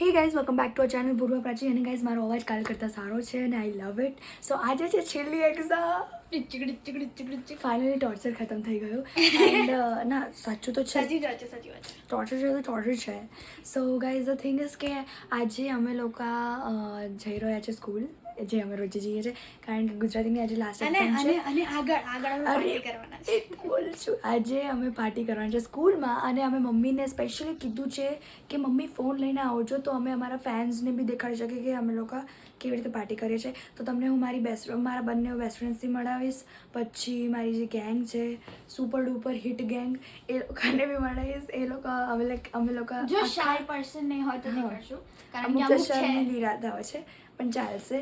Hey guys welcome back to our channel Purva Prachi અને guys મારો અવાજ કાલ કરતાં સારો છે અને આઈ લવ ઇટ સો આજે છે છેલ્લી એક્ઝામ ફાઇનલી ટોર્ચર ખતમ થઈ ગયું. એન્ડ ના સાચું તો છે. ટોર્ચર છે તો ટોર્ચર છે. So guys the thing is કે આજે અમે લોકો જઈ રહ્યા છે સ્કૂલ જે અમે રોજે જઈએ છીએ કારણ કે ગુજરાતીની આજે લાસ્ટ એક્ઝામ અને છે. અને આગળ આગળ અરે પાર્ટી કરવાના છે. એક બોલ છું આજે અમે પાર્ટી કરવાની છે સ્કૂલમાં અને અમે મમ્મીને સ્પેશિયલી કીધું છે કે મમ્મી ફોન લઈને આવજો તો અમે અમારા ફેન્સને બી દેખાડી શકીએ કે અમે લોકો કેવી રીતે પાર્ટી કરીએ છીએ. તો તમને હું મારી બેસ્ટ મારા બંને બેસ્ટ ફ્રેન્ડ્સથી મળાવીશ. પછી મારી જે ગેંગ છે સુપર ડુપર હિટ ગેંગ એ લોકોને બી મળાવીશ. એ લોકો અમે અમે લોકો જો શાય પર્સન નહીં હોય તો નહીં કરશું. કારણ કે અમુક છે. હોય છે. પણ ચાલશે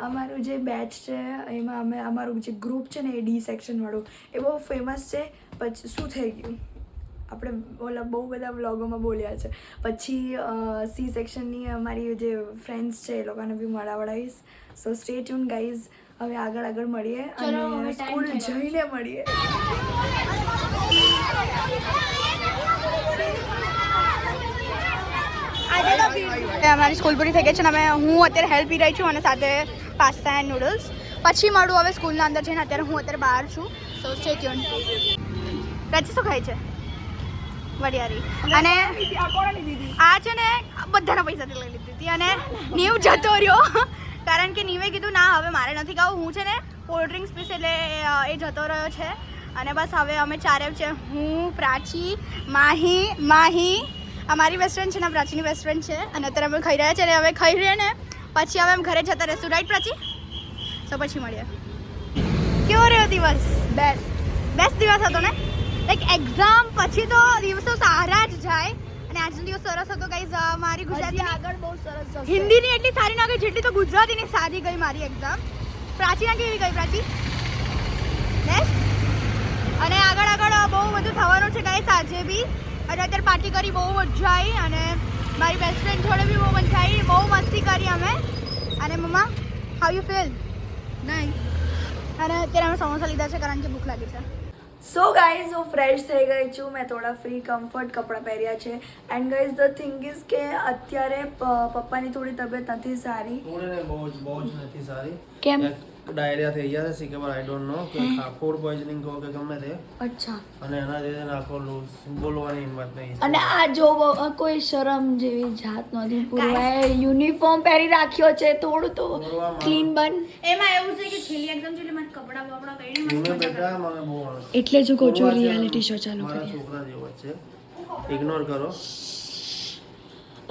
અમારું જે બેચ છે એમાં અમે અમારું જે ગ્રુપ છે ને એ ડી સેક્શનવાળું એ બહુ ફેમસ છે પછી શું થઈ ગયું આપણે ઓલા બહુ બધા વ્લોગોમાં બોલ્યા છે પછી સી સેક્શનની અમારી જે ફ્રેન્ડ્સ છે એ લોકોને બી મળાવડાવીશ સો સ્ટે ટ્યુન ગાઈઝ હવે આગળ આગળ મળીએ અને સ્કૂલ જઈને મળીએ અમારી સ્કૂલ પૂરી થઈ ગઈ છે અને અમે હું અત્યારે હેલ્પ પી રહી છું અને સાથે પાસ્તા એન્ડ નૂડલ્સ પછી મળું હવે સ્કૂલના અંદર જઈને અત્યારે હું અત્યારે બહાર છું. સો સ્ટે ટ્યુન રચી શું ખાય છે? વડિયારી અને આ છે ને બધાના પૈસાથી લઈ લીધી હતી અને નીવ જતો રહ્યો. કારણ કે નીવે કીધું, ના, હવે મારે નથી ખાવું. હું છે ને કોલ્ડ ડ્રિંક્સ પીશ એટલે એ જતો રહ્યો છે. અને બસ હવે અમે ચારે છે. હું, પ્રાચી, માહી માહી અમારી બેસ્ટ ફ્રેન્ડ છે ને પ્રાચીની બેસ્ટ ફ્રેન્ડ છે. અને અત્યારે અમે ખાઈ રહ્યા છે અને હવે ખાઈ રહ્યા ને પછી હવે એમ ઘરે જતા રહેશું. રાઈટ પ્રાચી? તો પછી મળીએ. કેવો રહ્યો દિવસ? બેસ્ટ બેસ્ટ દિવસ હતો ને? લાઈક એક્ઝામ પછી તો દિવસો સારા જ જાય. અને આજનો દિવસ સરસ હતો ગાઈઝ મારી ગુજરાતી આગળ બહુ સરસ હિન્દીની એટલી સારી ના ગઈ જેટલી તો ગુજરાતીની સારી ગઈ મારી એક્ઝામ પ્રાચીના કેવી ગઈ પ્રાચી? બેસ્ટ અને આગળ આગળ બહુ બધું થવાનું છે ગાઈઝ આજે બી. અને અત્યારે પાર્ટી કરી બહુ મજા આવી અને મારી બેસ્ટ ફ્રેન્ડ જોડે બી બહુ મજા આવી બહુ મસ્તી કરી અમે. અને mumma how you feel nice અને અત્યારે અમે સમોસા લીધા છે કારણ કે ભૂખ લાગી છે. સો ગાઈઝ હું ફ્રેશ થઈ ગઈ છું. મેં થોડા ફ્રી કમ્ફર્ટ કપડાં પહેર્યા છે. And guys the thing is કે અત્યારે પપ્પાની થોડી તબિયત નથી સારી. બહુ જ બહુ જ નથી સારી. કેમ? ડાયરિયા થઈ ગયા છે સી આઈ ડોન્ટ નો કે ફૂડ પોઈઝનિંગ કહો કે ગમે તે. અચ્છા. અને એના લીધે આખો લૂઝ બોલવાની હિંમત નહીં. અને આ જો કોઈ શરમ જેવી જાત નથી. પૂરવાએ યુનિફોર્મ પહેરી રાખ્યો છે થોડું તો ક્લીન બન. એમાં એવું છે કે છેલ્લી એક્ઝામ છે એટલે કપડા બપડા કરીને મસ્ત મને બેટા મને બહુ એટલે જો કહું છું રિયાલિટી શો ચાલુ કરી છોકરા જેવો છે. ઇગ્નોર કરો.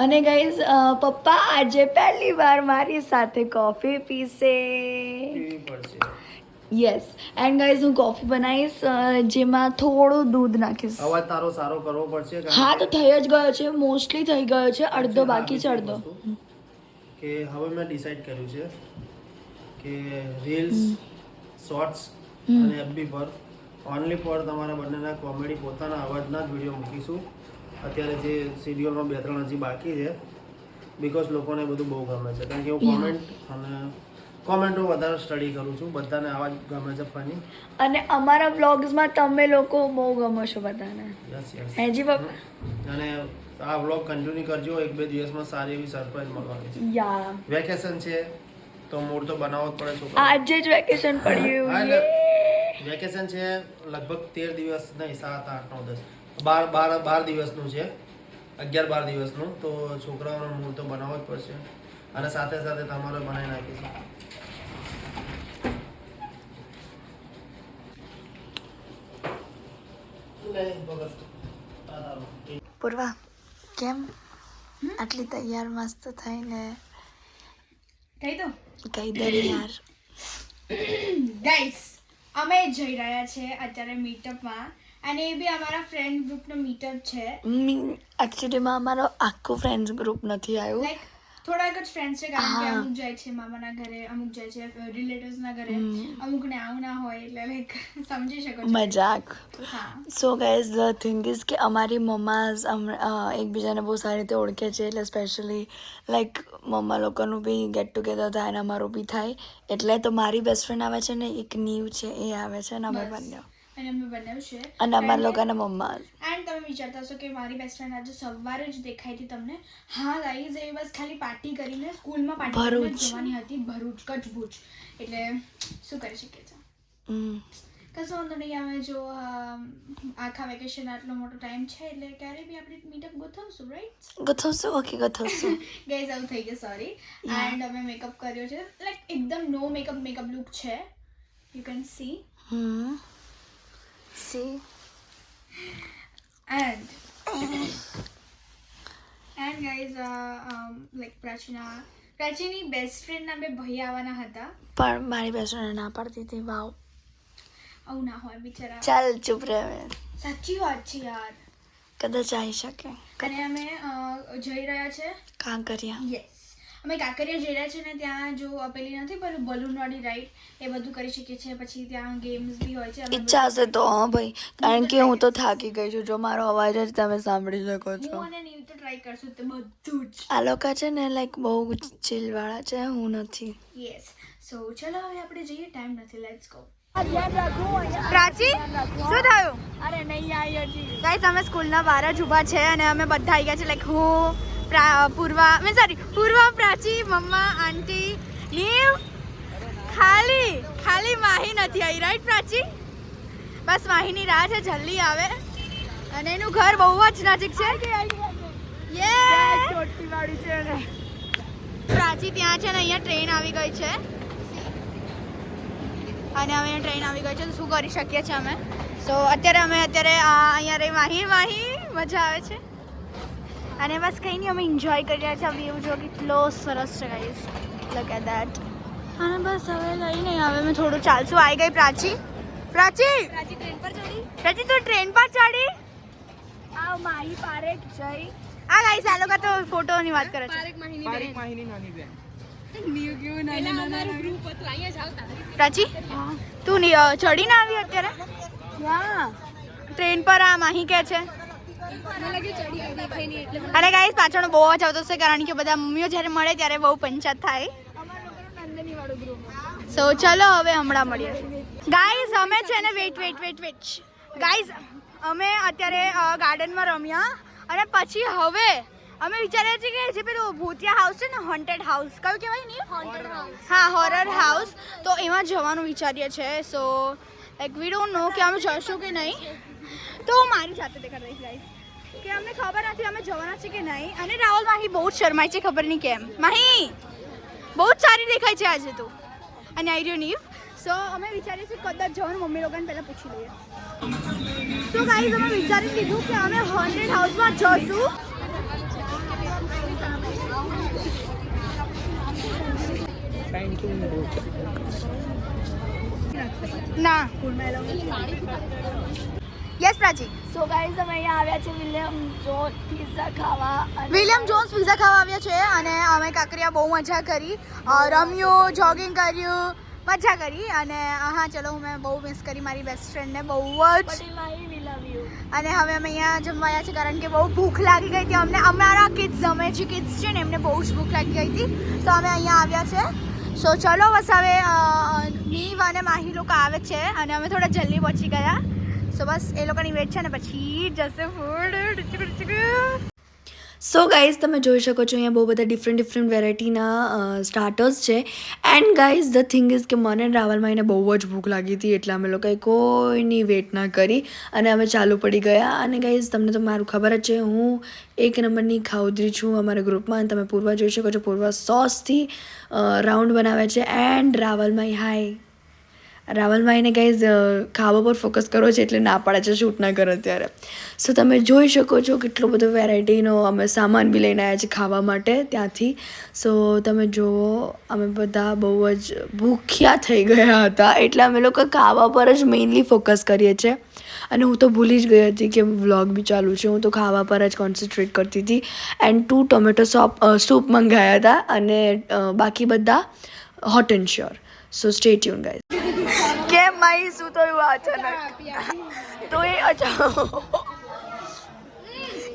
અને ગાઈઝ પપ્પા આજે પહેલી વાર મારી સાથે કોફી પીશે. યસ એન્ડ ગાઈઝ હું કોફી બનાવીશ જેમાં થોડું દૂધ નાખીશ. અવાજ તારો સારો કરવો પડશે હા તો થઈ જ ગયો છે. મોસ્ટલી થઈ ગયો છે. અડધો બાકી છે અડધો. કે હવે મેં ડિસાઈડ કર્યું છે કે રીલ્સ શોર્ટ્સ અને એફબી પર ઓનલી ફોર તમારા બંનેના કોમેડી પોતાના અવાજના જ વીડિયો મૂકીશું. અત્યારે જે સિરિયલમાં બે ત્રણ હજી બાકી છે બિકોઝ લોકોને બધું બહુ ગમે છે. કારણ કે હું કોમેન્ટ અને કોમેન્ટો વધારે સ્ટડી કરું છું. બધાને આવા જ ગમે છે ફની અને અમારા વ્લોગ્સમાં તમે લોકો બહુ ગમો છો બધાને. હેજી બાપા. અને આ વ્લોગ કન્ટિન્યુ કરજો. એક બે દિવસમાં સારી એવી સરપ્રાઈઝ મળવાની છે. યા વેકેશન છે તો મૂડ તો બનાવવો જ પડે છોકરા આજે જ વેકેશન પડ્યું. વેકેશન છે લગભગ તેર દિવસ નહીં સાત આઠ નવ દસ. બાર બાર બાર દિવસનું છે. અગિયાર બાર દિવસનું. તો છોકરાઓનો મૂળ તો બનાવવો જ પડશે. અને સાથે સાથે તમારો બનાવી નાખીશું. પૂર્વા કેમ? આટલી તૈયાર મસ્ત થઈને? કહી તો કહી દે યાર. ગાઈસ અમે જઈ રહ્યા છે અત્યારે મીટઅપમાં અને એ બી અમારા ફ્રેન્ડ ગ્રુપનો મીટઅપ છે. એકચ્યુઅલીમાં અમારો આખો ફ્રેન્ડ્સ ગ્રુપ નથી આવ્યું. લાઈક થોડાક જ ફ્રેન્ડ્સ છે કારણ કે અમુક જાય છે મામાના ઘરે અમુક જાય છે રિલેટિવ્સના ઘરે અમુકને આવું ના હોય એટલે લાઈક સમજી શકો છો. મજાક. So guys the thing is કે અમારી મમ્માઝ એકબીજાને બહુ સારી રીતે ઓળખે છે એટલે સ્પેશિયલી લાઈક મમ્મા લોકોનું બી ગેટ ટુગેધર થાય અને અમારું બી થાય. એટલે તો મારી બેસ્ટ ફ્રેન્ડ આવે છે ને એક નીવ છે એ આવે છે ને અમે બંને અને અમે બનાવ્યું છે. અને અમારા લોકોના મમ્મા એન્ડ તમે વિચારતા હશો કે મારી બેસ્ટ ફ્રેન્ડ આજે સવારે જ દેખાઈ હતી તમને. હા ગાઈઝ એ બસ ખાલી પાર્ટી કરીને સ્કૂલમાં પાર્ટી કરીને જવાની હતી ભરૂચ કચ્છ એટલે શું કરી શકીએ છીએ. કશો વાંધો નહીં અમે જો આખા વેકેશન આટલો મોટો ટાઈમ છે એટલે ક્યારે બી આપણે મીટઅપ ગોઠવશું રાઈટ ગોઠવશું ઓકે ગોઠવશું. ગાઈઝ આવું થઈ ગયું સોરી એન્ડ અમે મેકઅપ કર્યો છે. લાઈક એકદમ નો મેકઅપ મેકઅપ લુક છે. You can see hmm. See and and guys like પ્રાચીના પ્રાચીની બેસ્ટ ફ્રેન્ડના બે ભાઈ આવવાના હતા. પણ મારી બેસોને ના પાડતી હતી વાવ. આવું ના હોય બિચારા. ચાલ ચૂપ રહે. સાચી વાત છે યાર. કદાચ આવી શકે. અને અમે જઈ રહ્યા છે. કાંકરિયા. યસ અમે કાંકરિયા જઈ છે ને ત્યાં જો પેલી નથી પેલું બલૂન વાળી રાઈડ એ બધું કરી શકીએ છીએ. પછી ત્યાં ગેમ્સ બી હોય છે. અમે ઈચ્છા હશે તો હા ભાઈ. કારણ કે હું તો થાકી ગઈ છું. જો મારો અવાજ જ તમે સાંભળી શકો છો. હું અને નીવ તો ટ્રાય કરશું. તે બધું જ. આ લોકો છે ને લાઈક બહુ ચીલવાળા છે. હું નથી. યસ સો ચલો હવે આપણે જઈએ. ટાઈમ નથી. લેટ્સ ગો પ્રાચી શું થયું? અરે નહીં આવી હતી ગાઈસ અમે સ્કૂલના બહાર જ ઊભા છે અને અમે બધા આવી ગયા છે. લાઈક હું Purva mean sorry Purva Prachi mumma aunty Neev ખાલી ખાલી માહી નથી આવી રાઈટ પ્રાચી? બસ માહીની રાહ છે જલ્દી આવે. અને એનું ઘર બહુ જ નજીક છે. યે ચોટી વાળી છે ને પ્રાચી ત્યાં છે ને અહીંયા ટ્રેન આવી ગઈ છે. અને હવે અહીંયા ટ્રેન આવી ગઈ છે તો શું કરી શકીએ છીએ અમે? સો અત્યારે અમે અત્યારે અહીંયા રહી માહી માહી મજા આવે છે. અને બસ કંઈ નહીં અમે એન્જોય કરી રહ્યા છીએ. વ્યૂ જો કેટલો સરસ છે ગાઈસ લક એટ દેટ અને બસ હવે લઈ નહીં હવે મેં થોડું ચાલશું. આવી ગઈ પ્રાચી. પ્રાચી! પ્રાચી ટ્રેન પર ચડી? પ્રાચી તું ટ્રેન પર ચડી? આ માહી પારેખ જઈ. આ ગાઈસ આ લોકો તો ફોટોની વાત કરે છે. પારેખ માહીની બેન. પ્રાચી તું ની- અ, ચડીને આવી અત્યારે? હા ટ્રેન પર આ માહી કે છે? અને ગાઈસ પાછળ બહુ જ આવતો છે કારણ કે બધા મમ્મીઓ જ્યારે મળે ત્યારે બહુ પંચાયત થાય. સો ચલો હવે હમણાં મળીએ. ગાઈઝ અમે છે ને wait wait wait wait guys અમે અત્યારે ગાર્ડનમાં રમ્યા અને પછી હવે અમે વિચારીએ છીએ કે જે પેલું ભૂતિયા હાઉસ છે ને હોન્ટેડ હાઉસ કયું કહેવાય નહીં? હા હોરર હાઉસ તો એમાં જવાનું વિચારીએ છીએ. સો લાઈક વી ડોન્ટ નો કે અમે જઈશું કે નહીં. તો હું મારી જાતે દેખાડ દઈશ ગાઈસ કે અમને ખબર નથી અમે જવાના છે કે નહીં. અને રાહુલ માહી બહુ જ શરમાય છે ખબર નહીં કેમ. માહી બહુ જ સારી દેખાય છે આજે તો. અને આઈ રહ્યો નીવ. સો અમે વિચારીએ છીએ કદાચ જવાનું મમ્મી લોકોને પહેલાં પૂછી લઈએ. સો ગાઈઝ અમે વિચારી લીધું કે અમે હોન્ટેડ હાઉસમાં જશું. ના. યસ પ્રાચી સો ગાઈઝ અમે અહીંયા આવ્યા છે વિલિયમ જોન પિઝા ખાવા વિલિયમ જોન્સ પિઝા ખાવા આવ્યા છે અને અમે કાંકરિયા બહુ મજા કરી. રમ્યું જોગિંગ કર્યું મજા કરી અને હા ચલો મેં બહુ મિસ કરી મારી બેસ્ટ ફ્રેન્ડને બહુ જ. અને હવે અમે અહીંયા જમવા આવ્યા છે કારણ કે બહુ ભૂખ લાગી ગઈ હતી અમને. અમારા કિડ્સ અમે જે કિડ્સ છે ને એમને બહુ જ ભૂખ લાગી ગઈ હતી. તો અમે અહીંયા આવ્યા છે. સો ચલો બસ હવે નીવ અને માહી લોકો આવે છે અને અમે થોડા જલ્દી પહોંચી ગયા. સો બસ એ લોકોની વેટ છે ને પછી જશે ફૂડ સો ગાઈઝ તમે જોઈ શકો છો અહીંયા બહુ બધા ડિફરન્ટ ડિફરન્ટ વેરાયટીના સ્ટાર્ટર્સ છે and guys the thing is કે મને રાવલમાં એને બહુ જ ભૂખ લાગી હતી એટલે અમે લોકોએ કોઈની વેટ ના કરી અને અમે ચાલુ પડી ગયા અને ગાઈઝ તમને તો મારું ખબર જ છે હું એક નંબરની ખાઉદરી છું અમારા ગ્રુપમાં અને તમે પૂર્વા જોઈ શકો છો પૂર્વા સોસથી રાઉન્ડ બનાવે છે એન્ડ રાવલમાં હાય રાવલમાં એને ગાઈઝ ખાવા પર ફોકસ કરો છે એટલે ના પાડે છે શૂટ ના કરો ત્યારે સો તમે જોઈ શકો છો કેટલો બધો વેરાયટીનો અમે સામાન બી લઈને આવ્યા છીએ ખાવા માટે ત્યાંથી. સો તમે જુઓ, અમે બધા બહુ જ ભૂખ્યા થઈ ગયા હતા, એટલે અમે લોકો ખાવા પર જ મેઇનલી ફોકસ કરીએ છીએ. અને હું તો ભૂલી જ ગઈ હતી કે વ્લોગ બી ચાલુ છે, હું તો ખાવા પર જ કોન્સન્ટ્રેટ કરતી હતી. And two tomato soup soup મંગાવ્યા હતા અને બાકી બધા hot and sure so stay tune guys કેમ માઈ શું થયું અચાનક? તો એ અચાનક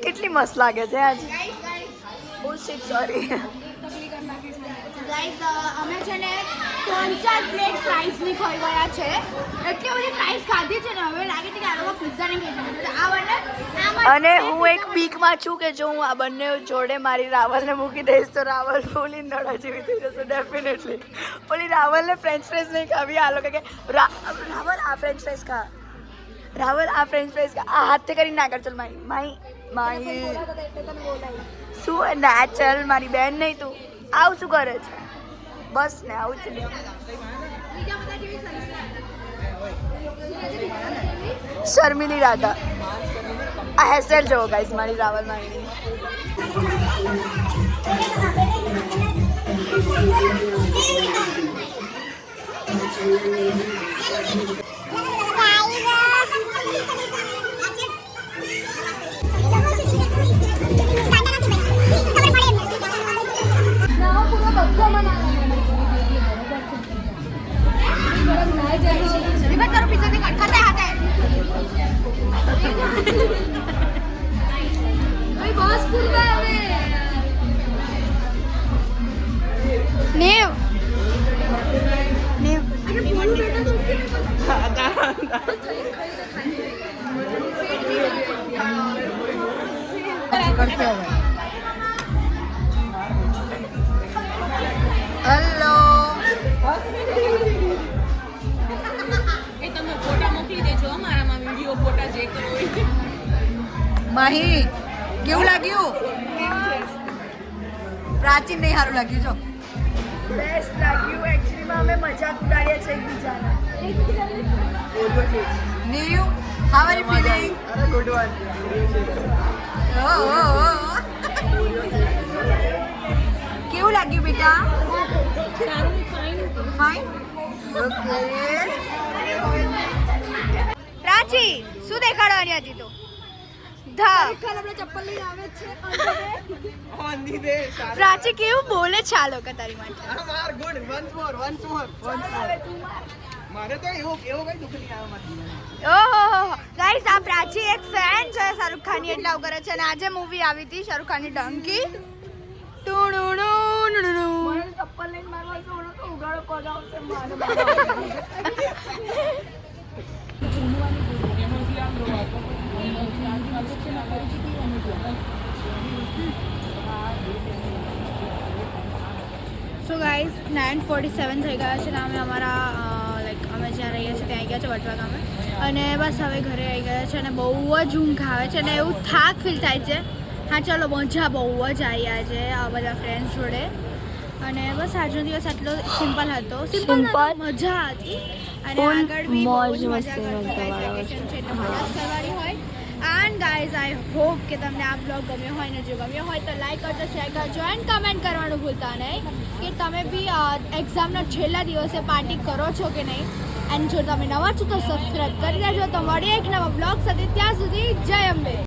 કેટલી મસ્ત લાગે છે આજે. બહુ સોરી ગાઈઝ અમે છે ને ત્રણ ચાર પ્લેટ ફ્રાઈઝની ખાઈ ગયા છે. એટલી બધી ફ્રાઈઝ ખાધી છે ને હવે લાગે છે કે આ લોકો પિઝા નહીં ખાઈ શકે. આ બંને અને હું એક પીકમાં છું કે જો હું આ બંને જોડે મારી રાવલને મૂકી દઈશ તો રાવલ ઓલી નડા જેવી થઈ જશે ડેફિનેટલી ઓલી રાવલને ફ્રેન્ચ ફ્રાઈઝ નહીં ખાવી. આ લોકો કે રાવલ આ ફ્રેન્ચ ફ્રાઈઝ ખા. રાવલ આ ફ્રેન્ચ ફ્રાઈઝ ખા. આ હાથે કરી ના કર ચલ માઈ માઈ માઈ શું? નેચરલ મારી બેન નહીં તું. આવું શું કરે છે? બસ ને આવું જ શર્મિલી રાધા. આ હેરસ્ટાઈલ જોવો ગાઈસ મારી રાવલ મારી હેલો એ તમે ફોટા મોકલી દેજો હો મારામાં વીડિયો ફોટા જે કરો માહી કેવું લાગ્યું? પ્રાચીન નહીં સારું લાગ્યું જો. બેસ્ટ લાગ્યું એકચ્યુઅલીમાં અમે મજાક ઉડાડીએ છીએ એકબીજાના. નીવ હાવ good one. Oh, oh, oh. કેવું લાગ્યું બેટા? ફાઇન ઓકે પ્રાચી શું દેખાડવાની હતી તું? ધ. પ્રાચી કેવું બોલે છે આ લોકો તારી માટે? ઓહો ગાઈસ આ પ્રાચી એક ફેન છે શાહરુખ ખાનની એટલે કરે છે. અને આજે મૂવી આવી હતી શાહરુખ ખાનની Dunki. So guys nine forty seven થઈ ગયા છે ને અમે અમારા ગયા છે વટવા ગામે. અને બસ હવે ઘરે આવી ગયા છે અને બહુ જ ઊંઘ આવે છે અને એવું થાક ફીલ થાય છે. હા ચલો મજા બહુ જ આવી આજે આ બધા ફ્રેન્ડ્સ જોડે. અને બસ આજનો દિવસ આટલો સિમ્પલ હતો. સિમ્પલ મજા હતી. અને આગળ બી બહુ જ મજા કરશે છે એટલે મજા કરવાની હોય. એન્ડ ગાઈઝ આઈ હોપ કે તમને આ બ્લોગ ગમ્યો હોય ને જો ગમ્યો હોય તો લાઈક કરજો શેર કરજો એન્ડ કમેન્ટ કરવાનું ભૂલતા નહીં કે તમે બી એક્ઝામના છેલ્લા દિવસે પાર્ટી કરો છો કે નહીં. એન્ડ જો તમે નવા છો તો સબસ્ક્રાઈબ કરી દેજો. તો મળીએ એક નવા બ્લોગ સાથે. ત્યાં સુધી જય અંબે.